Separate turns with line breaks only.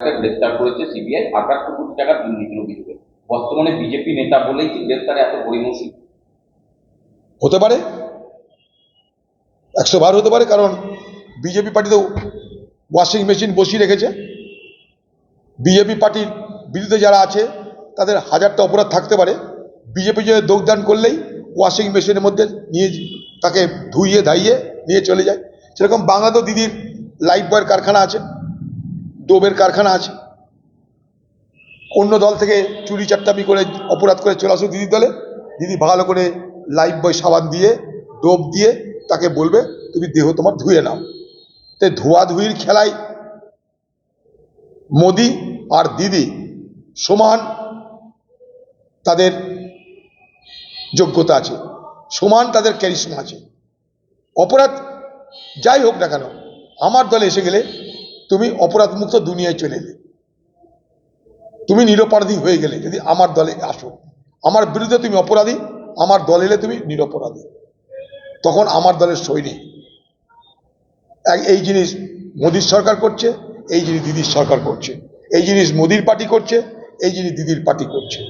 গ্রেফতার করেছে সিবিআই আঠারোশো কোটি টাকা দুর্নীতির অভিযোগে বর্তমানে বিজেপি নেতা বলেই কি গ্রেফতারে এত গরিমসি
হতে পারে। একশো বার হতে পারে, কারণ বিজেপি পার্টি তো ওয়াশিং মেশিন বসিয়ে রেখেছে। বিজেপি পার্টির বিরুদ্ধে যারা আছে, তাদের হাজারটা অপরাধ থাকতে পারে। বিজেপি যে যোগদান করলেই ওয়াশিং মেশিনের মধ্যে নিয়ে তাকে ধুইয়ে, ধাইয়ে নিয়ে চলে যায়। সেরকম বাংলাদেশ দিদির লাইফ বয়ের কারখানা আছে। ডোবের কারখানা আছে। অন্য দল থেকে চুরি চারটামি করে অপরাধ করে চলে আসুক দিদির দলে। দিদি ভালো করে লাইফ বয় সাবান দিয়ে, ডোব দিয়ে তাকে বলবে, তুমি দেহ তোমার ধুয়ে নাও। তো ধোয়াধুয়ির খেলায় মোদি আর দিদি সমান তাদের যোগ্যতা আছে, সমান তাদের ক্যারিশমা আছে। অপরাধ যাই হোক না কেন, আমার দলে এসে গেলে তুমি অপরাধ মুক্ত দুনিয়ায় চলে এলে। তুমি নিরপরাধী হয়ে গেলে যদি আমার দলে আসো। আমার বিরুদ্ধে তুমি অপরাধী, আমার দল এলে তুমি নিরপরাধী। তখন আমার দলের সৈনিক। এই জিনিস মোদির সরকার করছে, এই জিনিস দিদির সরকার করছে। এই জিনিস মোদির পার্টি করছে, এই জিনিস দিদির পার্টি করছে।